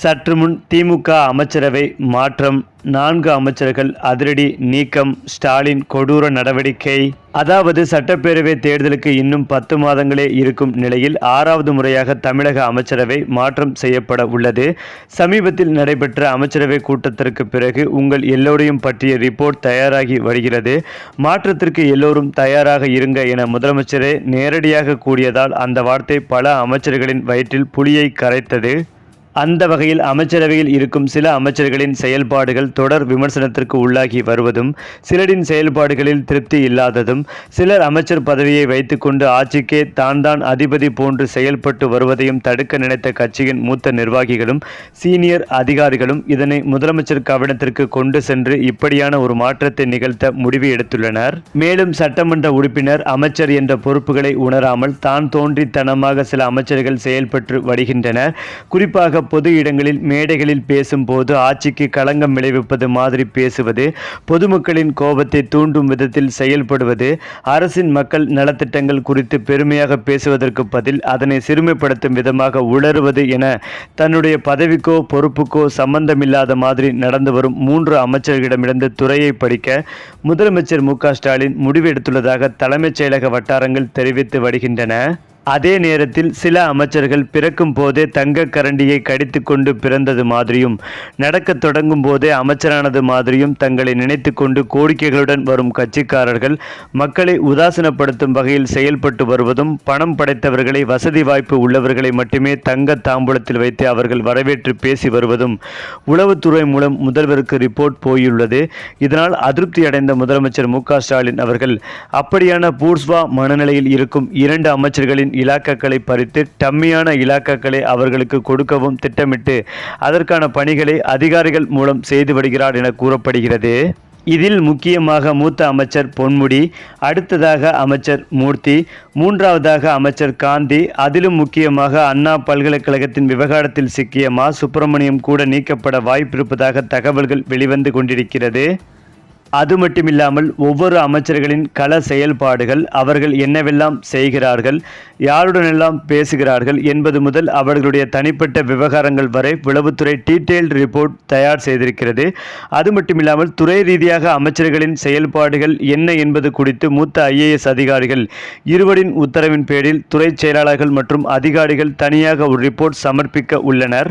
சற்று முன் திமுக அமைச்சரவை மாற்றம். நான்கு அமைச்சர்கள் அதிரடி நீக்கம் ஸ்டாலின் கொடூர நடவடிக்கை. அதாவது சட்டப்பேரவை தேர்தலுக்கு இன்னும் பத்து மாதங்களே இருக்கும் நிலையில் ஆறாவது முறையாக தமிழக அமைச்சரவை மாற்றம் செய்யப்பட உள்ளது. சமீபத்தில் நடைபெற்ற அமைச்சரவை கூட்டத்திற்கு பிறகு உங்கள் எல்லோரையும் பற்றிய ரிப்போர்ட் தயாராகி வருகிறது. மாற்றத்திற்கு எல்லோரும் தயாராக இருங்க என முதலமைச்சரே நேரடியாக கூறியதால் அந்த வார்த்தை பல அமைச்சர்களின் வயிற்றில் புலியை கரைத்தது. அந்த வகையில் அமைச்சரவையில் இருக்கும் சில அமைச்சர்களின் செயல்பாடுகள் தொடர் விமர்சனத்திற்கு உள்ளாகி வருவதும் சிலரின் செயல்பாடுகளில் திருப்தி இல்லாததும் சிலர் அமைச்சர் பதவியை வைத்துக்கொண்டு ஆட்சிக்கே தான் தான் அதிபதி போன்று செயல்பட்டு வருவதையும் தடுக்க நினைத்த கட்சியின் மூத்த நிர்வாகிகளும் சீனியர் அதிகாரிகளும் இதனை முதலமைச்சர் கவனத்திற்கு கொண்டு சென்று இப்படியான ஒரு மாற்றத்தை நிகழ்த்த முடிவு எடுத்துள்ளனர். மேலும் சட்டமன்ற உறுப்பினர் அமைச்சர் என்ற பொறுப்புகளை உணராமல் தான் தோன்றித்தனமாக சில அமைச்சர்கள் செயல்பட்டு வருகின்றனர். குறிப்பாக பொது இடங்களில் மேடைகளில் பேசும்போது ஆட்சிக்கு களங்கம் விளைவிப்பது மாதிரி பேசுவது பொதுமக்களின் கோபத்தை தூண்டும் விதத்தில் செயல்படுவது அரசின் மக்கள் நலத்திட்டங்கள் குறித்து பெருமையாக பேசுவதற்கு பதில் அதனை சிறுமைப்படுத்தும் விதமாக உளறுவது என தன்னுடைய பதவிக்கோ பொறுப்புக்கோ சம்பந்தமில்லாத மாதிரி நடந்து வரும் மூன்று அமைச்சர்களிடமிருந்து துறையை படிக்க முதலமைச்சர் மு க ஸ்டாலின் முடிவெடுத்துள்ளதாக தலைமைச் செயலக வட்டாரங்கள் தெரிவித்து வருகின்றன. அதே நேரத்தில் சில அமைச்சர்கள் பிறக்கும் போதே தங்க கரண்டியை கடித்து கொண்டு பிறந்தது மாதிரியும் நடக்கத் தொடங்கும் போதே அமைச்சரானது மாதிரியும் தங்களை நினைத்து கொண்டு கோரிக்கைகளுடன் வரும் கட்சிக்காரர்கள் மக்களை உதாசீனப்படுத்தும் வகையில் செயல்பட்டு வருவதும் பணம் படைத்தவர்களை வசதி வாய்ப்பு உள்ளவர்களை மட்டுமே தங்க தாம்பூலத்தில் வைத்து அவர்கள் வரவேற்று பேசி வருவதும் உளவுத்துறை மூலம் முதல்வருக்கு ரிப்போர்ட் போயுள்ளது. இதனால் அதிருப்தி அடைந்த முதலமைச்சர் மு ஸ்டாலின் அவர்கள் அப்படியான பூர்ஸ்வா மனநிலையில் இருக்கும் இரண்டு அமைச்சர்களின் இலாக்காக்களை பறித்து டம்மியான இலாக்காக்களை அவர்களுக்கு கொடுக்கவும் திட்டமிட்டு அதற்கான பணிகளை அதிகாரிகள் மூலம் செய்து வருகிறார் என கூறப்படுகிறது. இதில் முக்கியமாக மூத்த அமைச்சர் பொன்முடி அடுத்ததாக அமைச்சர் மூர்த்தி மூன்றாவதாக அமைச்சர் காந்தி அதிலும் முக்கியமாக அண்ணா பல்கலைக்கழகத்தின் விவகாரத்தில் சிக்கிய மா சுப்பிரமணியம் கூட நீக்கப்பட வாய்ப்பிருப்பதாக தகவல்கள் வெளிவந்து கொண்டிருக்கிறது. அது மட்டுமில்லாமல் ஒவ்வொரு அமைச்சர்களின் கள செயல்பாடுகள் அவர்கள் என்னவெல்லாம் செய்கிறார்கள் யாருடனெல்லாம் பேசுகிறார்கள் என்பது முதல் அவர்களுடைய தனிப்பட்ட விவகாரங்கள் வரை உளவுத்துறை டீட்டெயில்டு ரிப்போர்ட் தயார் செய்திருக்கிறது. அது மட்டுமில்லாமல் துறை ரீதியாக அமைச்சர்களின் செயல்பாடுகள் என்ன என்பது குறித்து மூத்த ஐஏஎஸ் அதிகாரிகள் இருவரின் உத்தரவின் பேரில் துறை செயலாளர்கள் மற்றும் அதிகாரிகள் தனியாக ஒரு ரிப்போர்ட் சமர்ப்பிக்க உள்ளனர்.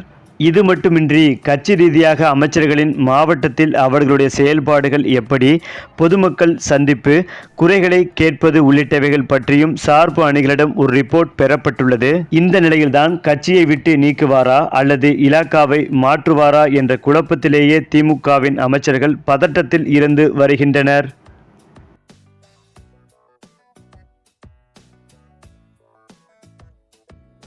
இது மட்டுமின்றி கட்சி ரீதியாக அமைச்சர்களின் மாவட்டத்தில் அவர்களுடைய செயல்பாடுகள் எப்படி? பொதுமக்கள் சந்திப்பு குறைகளை கேட்பது உள்ளிட்டவைகள் பற்றியும் சார்பு அணிகளிடம் ஒரு ரிப்போர்ட் பெறப்பட்டுள்ளது. இந்த நிலையில்தான் கட்சியை விட்டு நீக்குவாரா அல்லது இலாக்காவை மாற்றுவாரா என்ற குழப்பத்திலேயே திமுகவின் அமைச்சர்கள் பதட்டத்தில் இருந்து வருகின்றனர்.